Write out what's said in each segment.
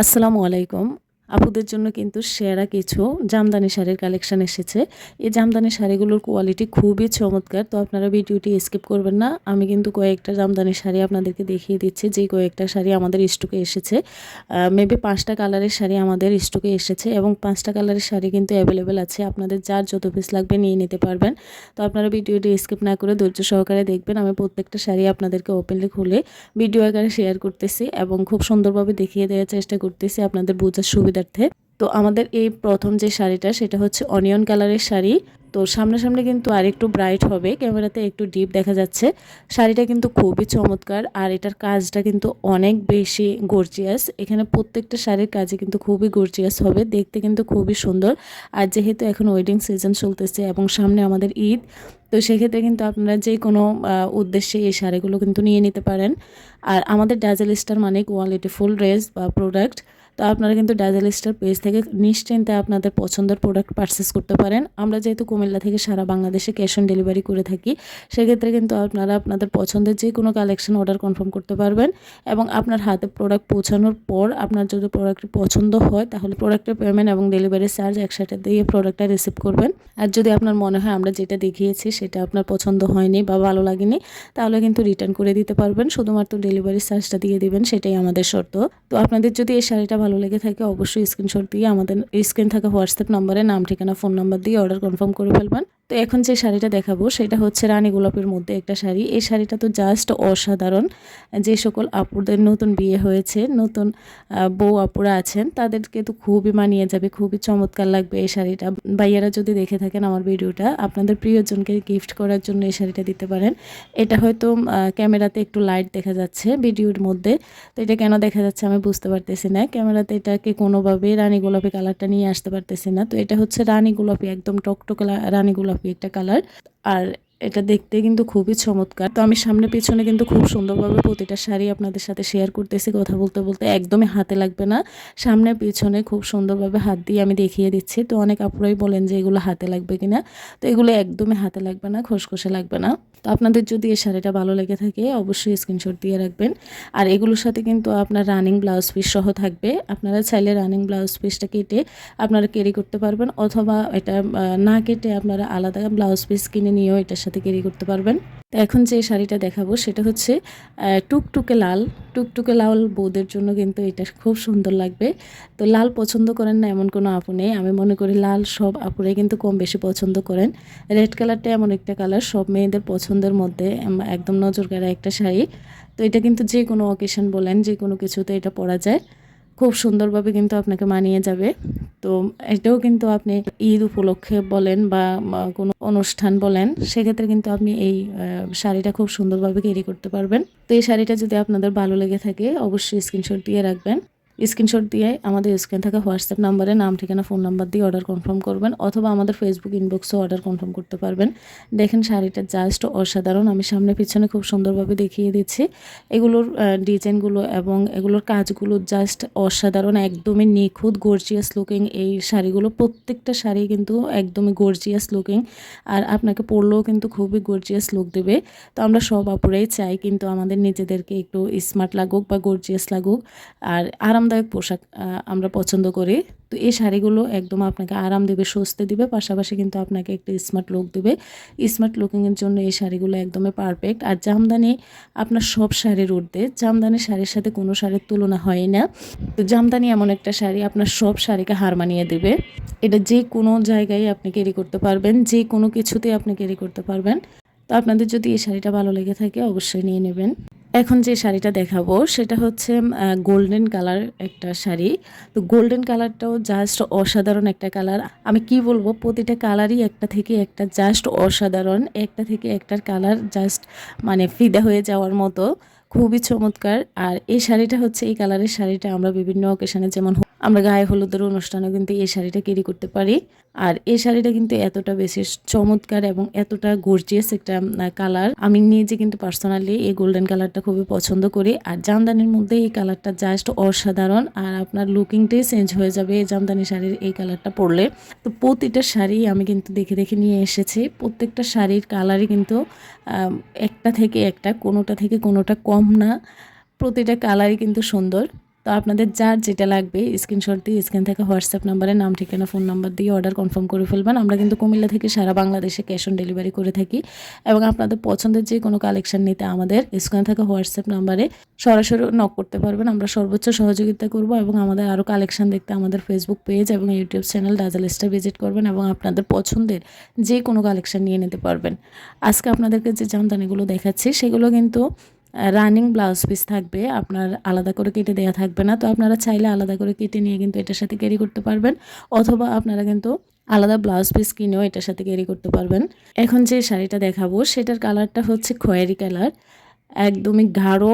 আসসালামু আলাইকুম। আপুদের জন্য কিন্তু সেরা কিছু জামদানি শাড়ির কালেকশন এসেছে। এই জামদানি শাড়িগুলোর কোয়ালিটি খুবই চমৎকার, তো আপনারা ভিডিওটি স্কিপ করবেন না। আমি কিন্তু কয়েকটা জামদানি শাড়ি আপনাদেরকে দেখিয়ে দিচ্ছি যে কয়েকটা শাড়ি আমাদের স্টকে এসেছে। মেবি পাঁচটা কালারের শাড়ি আমাদের স্টকে এসেছে এবং পাঁচটা কালারের শাড়ি কিন্তু অ্যাভেলেবেল আছে। আপনাদের যার যত পিস লাগবে নিয়ে নিতে পারবেন। তো আপনারা ভিডিওটি স্কিপ না করে ধৈর্য সহকারে দেখবেন। আমি প্রত্যেকটা শাড়ি আপনাদেরকে ওপেনলি খুলে ভিডিও আকারে শেয়ার করতেছি এবং খুব সুন্দরভাবে দেখিয়ে দেওয়ার চেষ্টা করতেছি। আপনাদের বোঝার সুবিধা সুবিধার্থে তো আমাদের এই প্রথম যে শাড়িটা, সেটা হচ্ছে অনিয়ন কালারের শাড়ি। তো সামনাসামনি কিন্তু আর একটু ব্রাইট হবে, ক্যামেরাতে একটু ডিপ দেখা যাচ্ছে। শাড়িটা কিন্তু খুবই চমৎকার, আর এটার কাজটা কিন্তু অনেক বেশি গর্জিয়াস এখানে প্রত্যেকটা শাড়ির কাজে কিন্তু খুবই গর্জিয়াস হবে, দেখতে কিন্তু খুবই সুন্দর। আর যেহেতু এখন ওয়েডিং সিজন চলতেছে এবং সামনে আমাদের ঈদ, তো সেক্ষেত্রে কিন্তু আপনারা যে কোনো উদ্দেশ্যে এই শাড়িগুলো কিন্তু নিয়ে নিতে পারেন। আর আমাদের ডাজেল স্টার মানে কোয়ালিটি ফুল ড্রেস বা প্রোডাক্ট তো আপনারা কিন্তু ডাজেল স্টার পেজ থেকে নিশ্চিন্তে আপনাদের পছন্দের প্রোডাক্ট পারচেস করতে পারেন। আমরা যেহেতু কুমিল্লা থেকে সারা বাংলাদেশে ক্যাশ অন ডেলিভারি করে থাকি, সেক্ষেত্রে কিন্তু আপনারা আপনাদের পছন্দের যে কোনো কালেকশন অর্ডার কনফার্ম করতে পারবেন এবং আপনার হাতে প্রোডাক্ট পৌঁছানোর পর আপনার যদি প্রোডাক্ট পছন্দ হয়, তাহলে প্রোডাক্টের পেমেন্ট এবং ডেলিভারি চার্জ একসাথে দিয়ে প্রোডাক্টটা রিসিভ করবেন। আর যদি আপনার মনে হয় আমরা যেটা দেখিয়েছি সেটা আপনার পছন্দ হয়নি বা ভালো লাগেনি, তাহলে কিন্তু রিটার্ন করে দিতে পারবেন। শুধুমাত্র ডেলিভারি চার্জটা দিয়ে দিবেন, সেটাই আমাদের শর্ত। তো আপনাদের যদি এই শাড়িটা ভালো লেগে থাকে অবশ্যই স্ক্রিনশট দিয়ে আমাদের স্ক্রিন থাকা হোয়াটসঅ্যাপ নম্বরে নাম, ঠিকানা ফোন নাম্বার দিয়ে অর্ডার কনফার্ম করে ফেলবেন। তো এখন যে শাড়িটা দেখাবো, সেটা হচ্ছে রানী গোলাপের মধ্যে একটা শাড়ি। এই শাড়িটা তো জাস্ট অসাধারণ। যে সকল আপুদের নতুন বিয়ে হয়েছে, নতুন বউ আপুরা আছেন, তাদেরকে তো খুবই মানিয়ে যাবে, খুবই চমৎকার লাগবে এই শাড়িটা। ভাইয়ারা যদি দেখে থাকেন আমার ভিডিওটা, আপনাদের প্রিয়জনকে গিফট করার জন্য এই শাড়িটা দিতে পারেন। এটা হয়তো ক্যামেরাতে একটু লাইট দেখা যাচ্ছে ভিডিওর মধ্যে। তো এটা কেন দেখা যাচ্ছে আমি বুঝতে পারতেছি না। ক্যামেরাতে এটাকে কোনোভাবে রানী গোলাপি কালারটা নিয়ে আসতে পারতেছি না। তো এটা হচ্ছে রানী গোলাপি, একদম টকটক রানী গোলাপি গোলাপি। একটা কালার আর এটা দেখতে কিন্তু খুবই চমৎকার। তো আমি সামনে পিছনে কিন্তু খুব সুন্দরভাবে প্রতিটা শাড়ি আপনাদের সাথে শেয়ার করতেছি, কথা বলতে বলতে একদমই হাতে লাগবে না। সামনে পিছনে খুব সুন্দরভাবে হাত দিয়ে আমি দেখিয়ে দিচ্ছি। তো অনেক আপুরাই বলেন যে এগুলো হাতে লাগবে কিনা। তো এগুলো একদমই হাতে লাগবে না, খসখসে লাগবে না। তো আপনাদের যদি এই শাড়িটা ভালো লেগে থাকে অবশ্যই স্ক্রিনশট দিয়ে রাখবেন। আর এগুলোর সাথে কিন্তু আপনার রানিং ব্লাউজ পিস সহ থাকবে। আপনারা চাইলে রানিং ব্লাউজ পিসটা কেটে আপনারা ক্যারি করতে পারবেন, অথবা এটা না কেটে আপনারা আলাদা ব্লাউজ পিস কিনে নিয়েও এটার সাথে ক্যারি করতে পারবেন। তো এখন যে শাড়িটা দেখাবো সেটা হচ্ছে টুকটুকে লাল। টুকটুকে লাল বৌদের জন্য কিন্তু এটা খুব সুন্দর লাগবে। তো লাল পছন্দ করেন না এমন কোনো আপু নেই। আমি মনে করি লাল সব আপুরাই কিন্তু কম বেশি পছন্দ করেন। রেড কালারটা এমন একটা কালার সব মেয়েদের পছন্দের মধ্যে একদম নজর কাড়া একটা শাড়ি। তো এটা কিন্তু যে কোনো অকেশন বলেন, যে কোনো কিছুতে এটা পরা যায়। খুব সুন্দরভাবে কিন্তু আপনাকে মানিয়ে যাবে। তো এটাও কিন্তু আপনি ঈদ উপলক্ষে বলেন বা কোনো অনুষ্ঠান বলেন, সেক্ষেত্রে কিন্তু আপনি এই শাড়িটা খুব সুন্দরভাবে ক্যারি করতে পারবেন। তো এই শাড়িটা যদি আপনাদের ভালো লেগে থাকে, অবশ্যই স্ক্রিনশট দিয়ে রাখবেন। স্ক্রিনশট দিয়ে আমাদের স্ক্রিন থাকা হোয়াটসঅ্যাপ নাম্বারে নাম, ঠিকানা, ফোন নাম্বার দিয়ে অর্ডার কনফার্ম করবেন অথবা আমাদের ফেসবুক ইনবক্সেও অর্ডার কনফার্ম করতে পারবেন। দেখেন, শাড়িটা জাস্ট অসাধারণ। আমি সামনে পিছনে খুব সুন্দরভাবে দেখিয়ে দিচ্ছি। এগুলোর ডিজাইনগুলো এবং এগুলোর কাজগুলো জাস্ট অসাধারণ, একদমই নিখুঁত গর্জিয়াস লুকিং এই শাড়িগুলো। প্রত্যেকটা শাড়ি কিন্তু একদমই গর্জিয়াস লুকিং আর আপনাকে পরলেও কিন্তু খুবই গর্জিয়াস লুক দেবে। তো আমরা সব আপুরাই চাই কিন্তু আমাদের নিজেদেরকে একটু স্মার্ট লাগুক বা গর্জিয়াস লাগুক। আর আরাম আরামদায়ক পোশাক আমরা পছন্দ করি। তো এই শাড়িগুলো একদম আপনাকে আরাম দেবে, স্বস্তি দিবে, পাশাপাশি কিন্তু আপনাকে একটু স্মার্ট লুক দেবে। স্মার্ট লুকিংয়ের জন্য এই শাড়িগুলো একদমই পারফেক্ট আর জামদানি, আপনার সব শাড়ির উঠতে জামদানি শাড়ির সাথে কোনো শাড়ির তুলনা হয় না। তো জামদানি এমন একটা শাড়ি, আপনার সব শাড়িকে হার মানিয়ে দেবে। এটা যে কোনো জায়গায় আপনি ক্যারি করতে পারবেন, যে কোনো কিছুতে আপনি ক্যারি করতে পারবেন। তো আপনাদের যদি এই শাড়িটা ভালো লেগে থাকে, অবশ্যই নিয়ে নেবেন। এখন যে শাড়িটা দেখাবো, সেটা হচ্ছে গোল্ডেন কালার একটা শাড়ি। তো গোল্ডেন কালারটাও জাস্ট অসাধারণ একটা কালার আমি কি বলব, প্রতিটা কালারই একটা থেকে একটা জাস্ট অসাধারণ। একটা থেকে একটার কালার জাস্ট মানে ফিদা হয়ে যাওয়ার মতো। খুবই চমৎকার। আর এই শাড়িটা হচ্ছে, এই কালারের শাড়িটা আমরা বিভিন্ন অকেশনে যেমন আমরা গায়ে হলুদের অনুষ্ঠানেও কিন্তু এই শাড়িটা ক্যারি করতে পারি। আর এই শাড়িটা কিন্তু এতটা বেশি চমৎকার এবং এতটা গর্জিয়াস একটা কালার আমি নিজে কিন্তু পার্সোনালি এই গোল্ডেন কালারটা খুবই পছন্দ করি। আর জামদানির মধ্যে এই কালারটা জাস্ট অসাধারণ। আর আপনার লুকিংটাই চেঞ্জ হয়ে যাবে এই জামদানি শাড়ির এই কালারটা পরলে। তো প্রতিটা শাড়ি আমি কিন্তু দেখে দেখে নিয়ে এসেছি। প্রত্যেকটা শাড়ির কালারই কিন্তু একটা থেকে একটা, কোনোটা থেকে কোনোটা কম না। প্রতিটা কালারই কিন্তু সুন্দর। তো আপনাদের যার যেটা লাগবে স্ক্রিনশট দিয়ে স্ক্রিন থেকে হোয়াটসঅ্যাপ নাম্বারে নাম, ঠিকানা ফোন নাম্বার দিয়ে অর্ডার কনফার্ম করে ফেলবেন। আমরা কিন্তু কুমিল্লা থেকে সারা বাংলাদেশে ক্যাশ অন ডেলিভারি করে থাকি এবং আপনাদের পছন্দের যে কোনো কালেকশন নিতে আমাদের স্ক্রিনে থাকা হোয়াটসঅ্যাপ নাম্বারে সরাসরি নক করতে পারবেন। আমরা সর্বোচ্চ সহযোগিতা করব এবং আমাদের আরও কালেকশন দেখতে আমাদের ফেসবুক পেজ এবং YouTube channel Dazzle Star visit করবেন এবং আপনাদের পছন্দের যে কোনো কালেকশন নিয়ে নিতে পারবেন। আজকে আপনাদেরকে যে জামদানিগুলো দেখাচ্ছি, সেগুলো কিন্তু রানিং ব্লাউজ পিস থাকবে, আপনার আলাদা করে কেটে দেওয়া থাকবে না। তো আপনারা চাইলে আলাদা করে কেটে নিয়ে কিন্তু এটার সাথে ক্যারি করতে পারবেন, অথবা আপনারা কিন্তু আলাদা ব্লাউজ পিস কিনেও এটার সাথে ক্যারি করতে পারবেন। এখন যে শাড়িটা দেখাবো, সেটার কালারটা হচ্ছে খয়েরি কালার একদমই গাঢ়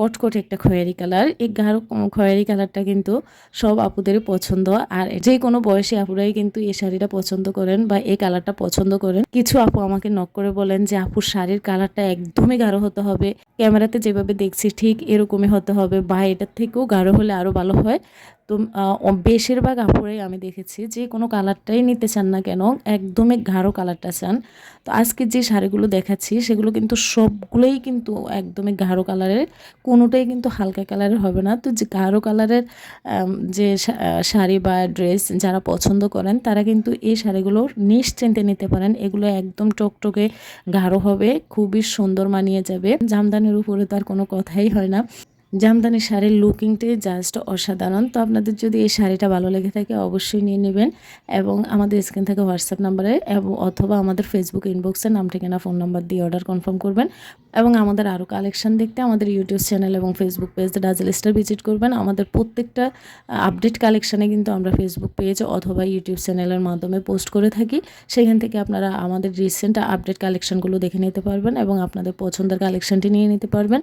কটকট একটা খয়েরি কালার। এই গাঢ় খয়েরি কালারটা কিন্তু সব আপুদেরই পছন্দ। আর যে কোনো বয়সী আপুরাই কিন্তু এই শাড়িটা পছন্দ করেন বা এই কালারটা পছন্দ করেন। কিছু আপু আমাকে নক করে বলেন যে আপুর শাড়ির কালারটা একদমই গাঢ় হতে হবে। ক্যামেরাতে যেভাবে দেখছি ঠিক এরকমই হতে হবে বা এটার থেকেও গাঢ় হলে আরও ভালো হয়। তো বেশিরভাগ আপুরাই আমি দেখেছি যে কোনো কালারটাই নিতে চান না কেন, একদমই গাঢ় কালারটা চান। তো আজকে যে শাড়িগুলো দেখাচ্ছি, সেগুলো কিন্তু সবগুলোই কিন্তু একদমই গাঢ় কালারের, কোনোটাই কিন্তু হালকা কালারের হবে না। তো যে গাঢ় কালারের যে শাড়ি বা ড্রেস যারা পছন্দ করেন, তারা কিন্তু এই শাড়িগুলো নিশ্চিন্তে নিতে পারেন। এগুলো একদম টকটকে গাঢ় হবে, খুবই সুন্দর মানিয়ে যাবে। জামদানির উপরে তার কোনো কথাই হয় না। জামদানি শাড়ির লুকিংটাই জাস্ট অসাধারণ। তো আপনাদের যদি এই শাড়িটা ভালো লেগে থাকে অবশ্যই নিয়ে নেবেন এবং আমাদের স্ক্রিন থেকে হোয়াটসঅ্যাপ নাম্বারে অথবা আমাদের ফেসবুক ইনবক্সে নাম, ঠিকানা ফোন নাম্বার দিয়ে অর্ডার কনফার্ম করবেন এবং আমাদের আরও কালেকশন দেখতে আমাদের ইউটিউব চ্যানেল এবং Facebook page Dazzle Star visit করবেন। আমাদের প্রত্যেকটা আপডেট কালেকশানে কিন্তু আমরা ফেসবুক পেজ অথবা ইউটিউব চ্যানেলের মাধ্যমে পোস্ট করে থাকি। সেখান থেকে আপনারা আমাদের রিসেন্ট আপডেট কালেকশনগুলো দেখে নিতে পারবেন এবং আপনাদের পছন্দের কালেকশনটি নিয়ে নিতে পারবেন।